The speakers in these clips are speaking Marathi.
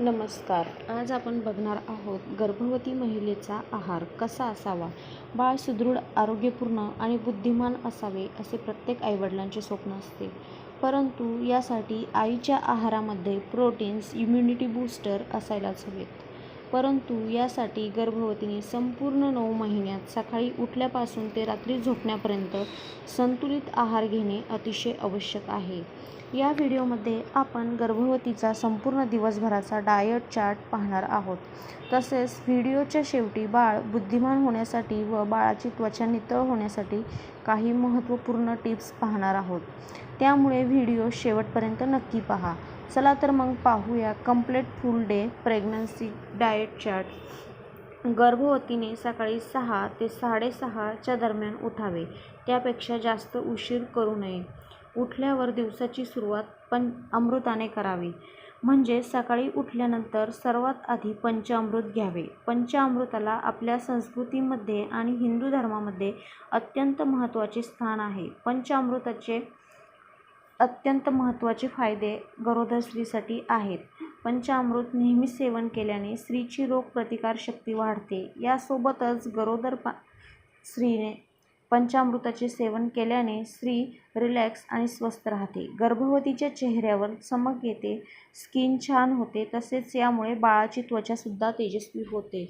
नमस्कार. आज आपण बघणार आहोत गर्भवती महिलेचा आहार कसा असावा? बाळ सुदृढ आरोग्यपूर्ण आणि बुद्धिमान असावे असे प्रत्येक आईवडिलांचे स्वप्न असते. परंतु यासाठी आईच्या आहारामध्ये प्रोटीन्स इम्युनिटी बूस्टर असायलाच हवेत. परंतु यासाठी गर्भवतीने संपूर्ण नऊ महिन्यात सकाळी उठल्यापासून ते रात्री झोपण्यापर्यंत संतुलित आहार घेणे अतिशय आवश्यक आहे. या व्हिडिओमध्ये आपण गर्भवतीचा संपूर्ण दिवसभराचा डायट चार्ट पाहणार आहोत. तसेच व्हिडिओच्या शेवटी बाळ बुद्धिमान होण्यासाठी व बाळाची त्वचा नितळ होण्यासाठी काही महत्त्वपूर्ण टिप्स पाहणार आहोत. त्यामुळे व्हिडिओ शेवटपर्यंत नक्की पहा. चला तर मग पाहूया complete full day pregnancy diet chart गर्भवतीने सकाळी सहा ते साडेसहाच्या दरम्यान उठावे. त्यापेक्षा जास्त उशीर करू नये. उठल्यावर दिवसाची सुरुवात पण अमृताने करावी. म्हणजे सकाळी उठल्यानंतर सर्वात आधी पंचामृत घ्यावे. पंचामृताला आपल्या संस्कृतीमध्ये आणि हिंदू धर्मामध्ये अत्यंत महत्त्वाचे स्थान आहे. पंचामृताचे अत्यंत महत्त्वाचे फायदे गरोदर स्त्रीसाठी आहेत. पंचामृत नेहमी सेवन केल्याने स्त्रीची रोगप्रतिकारशक्ती वाढते. यासोबतच गरोदर पा स्त्रीने पंचामृताचे सेवन केल्याने स्त्री रिलॅक्स आणि स्वस्थ राहते. गर्भवतीच्या चेहऱ्यावर चमक येते स्किन छान होते तसेच यामुळे बाळाची त्वचासुद्धा तेजस्वी होते.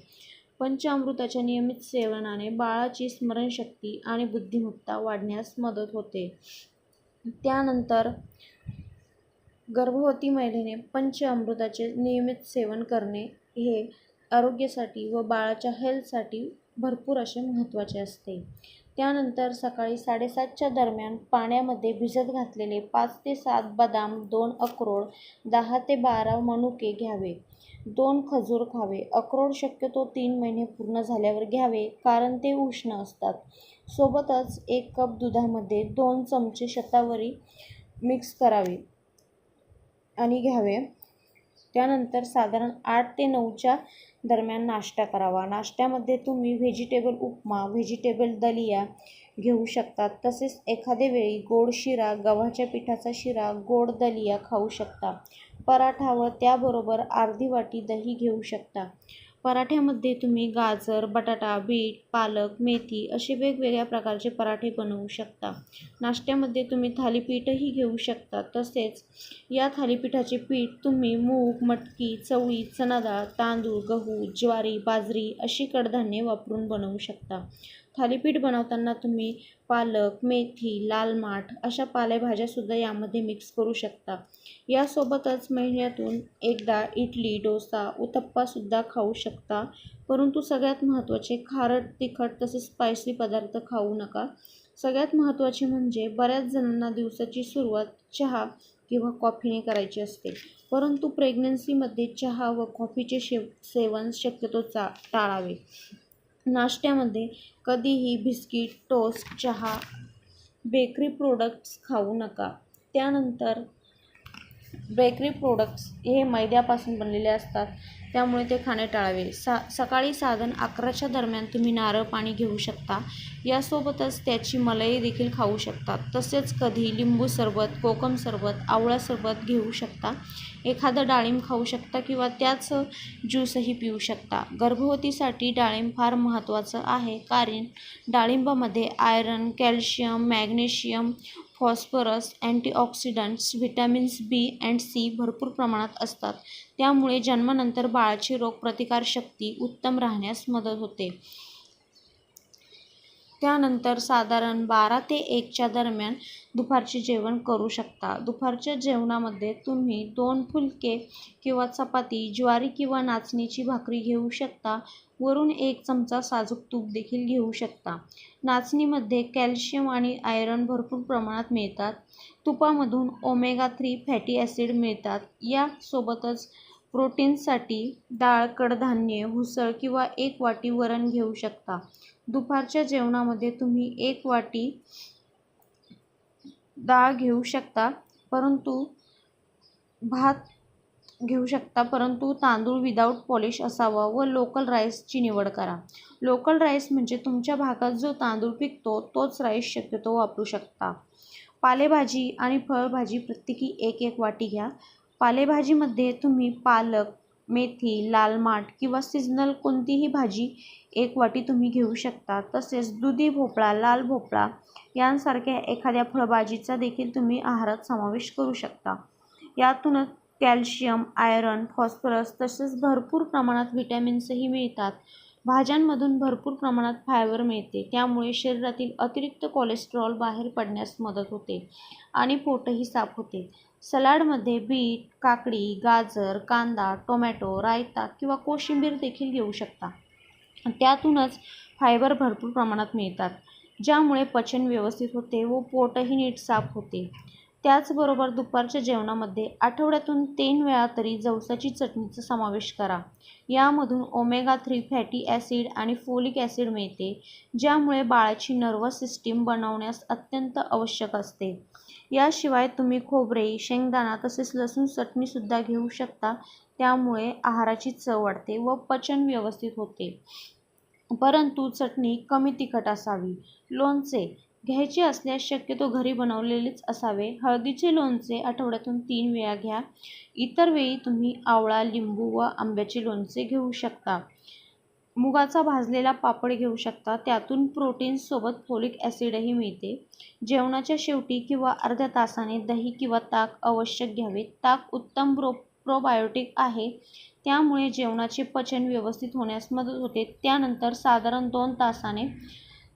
पंचामृताच्या नियमित सेवनाने बाळाची स्मरणशक्ती आणि बुद्धिमत्ता वाढण्यास मदत होते. त्यानंतर गर्भवती महिलेने पंचअमृताचे नियमित सेवन करणे हे आरोग्यासाठी व बाळाच्या हेल्थसाठी भरपूर असे महत्त्वाचे असते. त्यानंतर सकाळी साडेसातच्या दरम्यान पाण्यामध्ये भिजत घातलेले पाच ते सात बदाम दोन अक्रोड दहा ते बारा मनुके घ्यावे. दोन खजूर खावे. अक्रोड शक्यतो तीन महिने पूर्ण झाल्यावर घ्यावे कारण ते उष्ण असतात. सोबतच एक कप दुधामध्ये दोन चमचे शतावरी मिक्स करावे आणि घ्यावे. त्यानंतर साधारण आठ ते नऊच्या दरम्यान नाश्ता करावा. नाश्त्यामध्ये तुम्ही व्हेजिटेबल उपमा व्हेजिटेबल दलिया घेऊ शकता. तसेच एखादे वेळी गोड शिरा गव्हाच्या पिठाचा शिरा गोड दलिया खाऊ शकता. पराठा व त्याबरोबर अर्धी वाटी दही घेऊ शकता. पराठ्यामध्ये तुम्ही गाजर बटाटा बीट पालक मेथी असे वेगवेगळ्या प्रकारचे पराठे बनवू शकता. नाश्त्यामध्ये तुम्ही थालीपीठही घेऊ शकता. तसेच या थालीपीठाचे पीठ तुम्ही मूग मटकी चवळी चणाडाळ तांदूळ गहू ज्वारी बाजरी अशी कडधान्ये वापरून बनवू शकता. थालीपीठ बनवताना तुम्ही पालक मेथी लाल माठ अशा पालेभाज्यासुद्धा यामध्ये मिक्स करू शकता. यासोबतच महिन्यातून एकदा इडली डोसा उत्तप्पासुद्धा खाऊ शकता. परंतु सगळ्यात महत्त्वाचे खारट तिखट तसेच स्पायसी पदार्थ खाऊ नका. सगळ्यात महत्त्वाचे म्हणजे बऱ्याच जणांना दिवसाची सुरुवात चहा किंवा कॉफीने करायची असते. परंतु प्रेग्नन्सीमध्ये चहा व कॉफीचे शेव सेवन शक्यतो चा टाळावे. नाश्त्यामध्ये कधीही बिस्किट टोस्ट चहा बेकरी प्रोडक्ट्स खाऊ नका. त्यानंतर बेकरी प्रोडक्ट्स हे मैद्यापासून बनलेले असतात. त्यामुळे ते खाणे टाळावे. सा सकाळी साधन अकराच्या दरम्यान तुम्ही नारळ पाणी घेऊ शकता. यासोबतच त्याची मलई देखील खाऊ शकता. तसेच कधी लिंबू सरबत कोकम सरबत आवळा सरबत घेऊ शकता. एखादं डाळिंब खाऊ शकता किंवा त्याच ज्यूसही पिऊ शकता. गर्भवतीसाठी डाळिंब फार महत्त्वाचं आहे. कारण डाळिंबामध्ये iron calcium magnesium phosphorus antioxidants vitamins B and C भरपूर प्रमाणात असतात. त्यामुळे जन्मानंतर बाळाची रोगप्रतिकारशक्ती उत्तम राहण्यास मदत होते. त्यानंतर साधारण बारा ते एकच्या दरम्यान दुपारचे जेवण करू शकता. दुपारच्या जेवणामध्ये तुम्ही दोन फुलके किंवा चपाती ज्वारी किंवा नाचणीची भाकरी घेऊ शकता. वरून एक चमचा साजूक तूप देखील घेऊ शकता. नाचणीमध्ये कॅल्शियम आणि आयरन भरपूर प्रमाणात मिळतात. तुपामधून ओमेगा थ्री फॅटी ॲसिड मिळतात. यासोबतच प्रोटीनसाठी डाळ कडधान्ये हुसळ किंवा एक वाटी वरण घेऊ शकता. दुपारच्या जेवणामध्ये तुम्ही एक वाटी डाळ घेऊ शकता परंतु भात घेऊ शकता परंतु तांदूळ विदाऊट पॉलिश असावा व लोकल राईसची निवड करा. लोकल राईस म्हणजे तुमच्या भागात जो तांदूळ पिकतो तोच राईस शक्यतो वापरू शकता. पालेभाजी आणि फळभाजी प्रत्येकी एक एक वाटी घ्या. पालेभाजीमध्ये तुम्ही पालक मेथी लाल माठ किंवा सिजनल कोणतीही भाजी एक वाटी तुम्ही घेऊ शकता. तसेच दुधी भोपळा लाल भोपळा यांसारख्या एखाद्या फळभाजीचा देखील तुम्ही आहारात समावेश करू शकता. यातूनच कॅल्शियम आयरन फॉस्फरस तसेच भरपूर प्रमाणात व्हिटॅमिन्सही मिळतात. भाज्यांमधून भरपूर प्रमाणात फायबर मिळते. त्यामुळे शरीरातील अतिरिक्त कोलेस्ट्रॉल बाहेर पडण्यास मदत होते आणि पोटही साफ होते. सलाडमध्ये बीट काकडी गाजर कांदा टोमॅटो रायता किंवा कोशिंबीर देखील घेऊ शकता. त्यातूनच फायबर भरपूर प्रमाणात मिळतात ज्यामुळे पचन व्यवस्थित होते व पोटही नीट साफ होते. त्याचबरोबर दुपारच्या जेवणामध्ये आठवड्यातून तीन वेळा तरी जवसाची चटणीचा समावेश करा. यामधून ओमेगा थ्री फॅटी ॲसिड आणि फोलिक ॲसिड मिळते ज्यामुळे बाळाची नर्वस सिस्टीम बनवण्यास अत्यंत आवश्यक असते. याशिवाय तुम्ही खोबरे शेंगदाणा तसेच लसूण चटणीसुद्धा घेऊ शकता. त्यामुळे आहाराची चव वाढते व पचन व्यवस्थित होते. परंतु चटणी कमी तिखट असावी. लोणचे घ्यायचे असल्यास शक्यतो घरी बनवलेलेच असावे. हळदीचे लोणचे आठवड्यातून तीन वेळा घ्या. इतर वेळी तुम्ही आवळा लिंबू व आंब्याचे लोणचे घेऊ शकता. मुगाचा भाजलेला पापड घेऊ शकता. त्यातून प्रोटीन्ससोबत फोलिक ॲसिडही मिळते. जेवणाच्या शेवटी किंवा अर्ध्या तासाने दही किंवा ताक आवश्यक घ्यावे. ताक उत्तम प्रो प्रोबायोटिक आहे. त्यामुळे जेवणाचे पचन व्यवस्थित होण्यास मदत होते. त्यानंतर साधारण दोन तासाने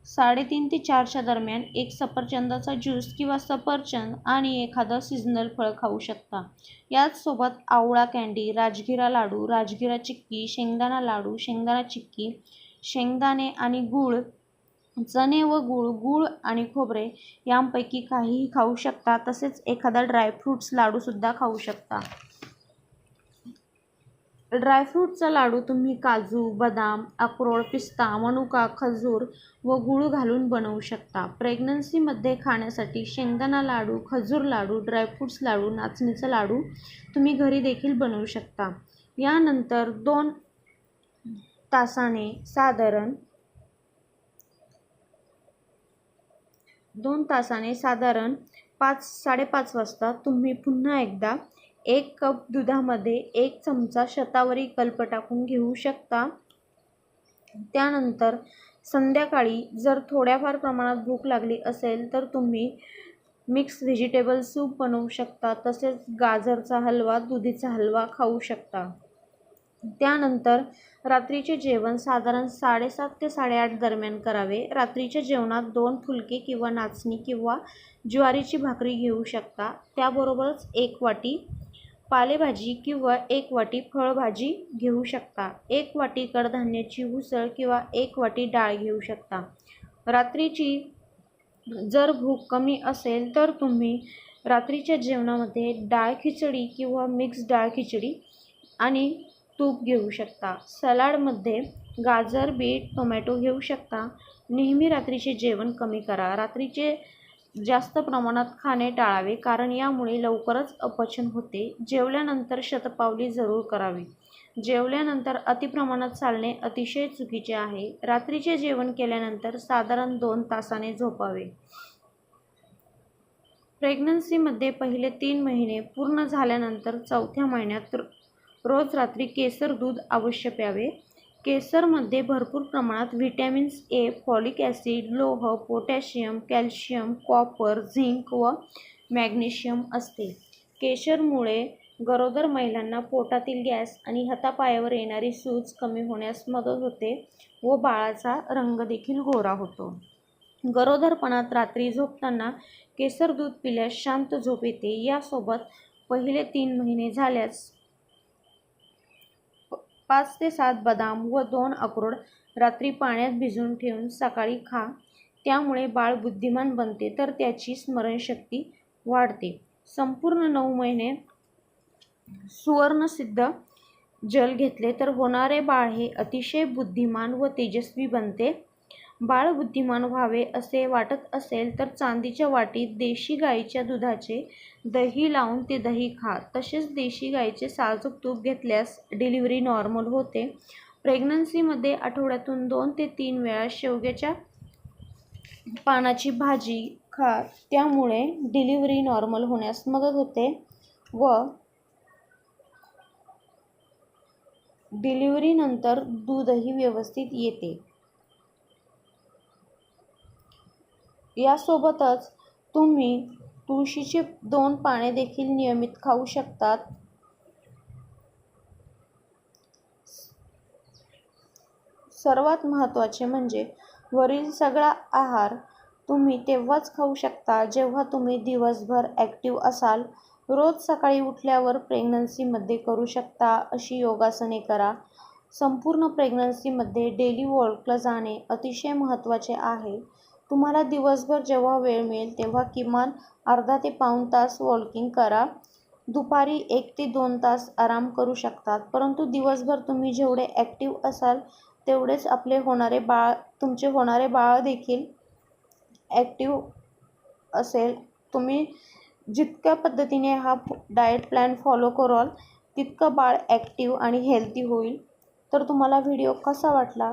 साडेतीन ते चारच्या दरम्यान एक सफरचंदाचा ज्यूस किंवा सफरचंद आणि एखादं सीझनल फळ खाऊ शकता. याचसोबत आवळा कँडी राजगिरा लाडू राजगिरा चिक्की शेंगदाणा लाडू शेंगदाणा चिक्की शेंगदाणे आणि गूळ चणे व गूळ गूळ आणि खोबरे यांपैकी काहीही खाऊ शकता. तसेच एखादा ड्रायफ्रूट्स लाडूसुद्धा खाऊ शकता. ड्रायफ्रूटचा लाडू तुम्ही काजू बदाम अक्रोड पिस्ता मनुका खजूर व गूळ घालून बनवू शकता. प्रेग्नन्सीमध्ये खाण्यासाठी शेंगदाणा लाडू खजूर लाडू ड्रायफ्रूट्स लाडू नाचणीचा लाडू तुम्ही घरी देखील बनवू शकता. यानंतर दोन तासाने साधारण दोन तासाने साधारण पाच साडेपाच वाजता तुम्ही पुन्हा एकदा एक कप दुधामध्ये एक चमचा शतावरी कल्प टाकून घेऊ शकता. त्यानंतर संध्याकाळी जर थोड्याफार प्रमाणात भूक लागली असेल तर तुम्ही मिक्स व्हेजिटेबल सूप बनवू शकता तसेच गाजरचा हलवा दुधीचा हलवा खाऊ शकता. त्यानंतर रात्रीचे जेवण साधारण साडेसात ते साडेआठ दरम्यान करावे. रात्रीच्या जेवणात दोन फुलके किंवा नाचणी किंवा ज्वारीची भाकरी घेऊ शकता. त्याबरोबरच एक वाटी पालेभाजी किंवा एक वाटी फळभाजी घेऊ शकता. एक वाटी कडधान्याची उसळ किंवा एक वाटी डाळ घेऊ शकता. रात्रीची जर भूक कमी असेल तर तुम्ही रात्रीच्या जेवणामध्ये डाळ खिचडी किंवा मिक्स डाळ खिचडी आणि तूप घेऊ शकता. सलाडमध्ये गाजर बीट टोमॅटो घेऊ शकता. नेहमी रात्रीचे जेवण कमी करा. रात्रीचे जास्त प्रमाणात खाणे टाळावे कारण यामुळे लवकरच अपचन होते. जेवल्यानंतर शतपावली जरूर करावी. जेवल्यानंतर अतिप्रमाणात चालणे अतिशय चुकीचे आहे. रात्रीचे जेवण केल्यानंतर साधारण दोन तासाने झोपावे. प्रेग्नन्सीमध्ये पहिले तीन महिने पूर्ण झाल्यानंतर चौथ्या महिन्यात रोज रात्री केसर दूध अवश्य प्यावे. केसरमध्ये भरपूर प्रमाणात व्हिटॅमिन्स ए फॉलिक ॲसिड लोह पोटॅशियम कॅल्शियम कॉपर झिंक व मॅग्नेशियम असते. केशरमुळे गरोदर महिलांना पोटातील गॅस आणि हातापायावर येणारी सूज कमी होण्यास मदत होते व बाळाचा रंग देखील गोरा होतो. गरोदरपणात रात्री झोपताना केसर दूध पिल्यास शांत झोप येते. यासोबत पहिले तीन महिने झाल्यास पाच ते सात बदाम व दोन अक्रोड रात्री पाण्यात भिजवून ठेवून सकाळी खा. त्यामुळे बाळ बुद्धिमान बनते तर त्याची स्मरणशक्ती वाढते. संपूर्ण नऊ महिने सुवर्णसिद्ध जल घेतले तर होणारे बाळ हे अतिशय बुद्धिमान व तेजस्वी बनते. बाळ बुद्धिमान व्हावे असे वाटत असेल तर चांदीच्या वाटीत देशी गाईच्या दुधाचे दही लावून ते दही खा. तसेच देशी गाईचे साजूक तूप घेतल्यास डिलिव्हरी नॉर्मल होते. प्रेग्नन्सीमध्ये आठवड्यातून दोन ते तीन वेळा शेवग्याच्या पानाची भाजी खा. त्यामुळे डिलिव्हरी नॉर्मल होण्यास मदत होते व डिलिव्हरीनंतर दूधही व्यवस्थित येते. यासोबतच तुम्ही तुळशीचे दोन पाने देखील नियमित खाऊ शकतात. सर्वात महत्त्वाचे म्हणजे वरील सगळा आहार तुम्ही तेव्हाच खाऊ शकता जेव्हा तुम्ही दिवसभर ॲक्टिव्ह असाल. रोज सकाळी उठल्यावर प्रेग्नन्सीमध्ये करू शकता अशी योगासने करा. संपूर्ण प्रेग्नन्सीमध्ये डेली वॉकला जाणे अतिशय महत्त्वाचे आहे. तुम्हाला दिवसभर जेव्हा वेळ मिळेल तेव्हा किमान अर्धा ते पाऊण तास वॉकिंग करा. दुपारी एक ते दोन तास आराम करू शकतात. परंतु दिवसभर तुम्ही जेवढे ॲक्टिव्ह असाल तेवढेच आपले होणारे बाळ तुमचे होणारे बाळ देखील ॲक्टिव्ह असेल. तुम्ही जितक्या पद्धतीने हा डाएट प्लॅन फॉलो कराल तितकं बाळ ॲक्टिव्ह आणि हेल्दी होईल. तर तुम्हाला व्हिडिओ कसा वाटला?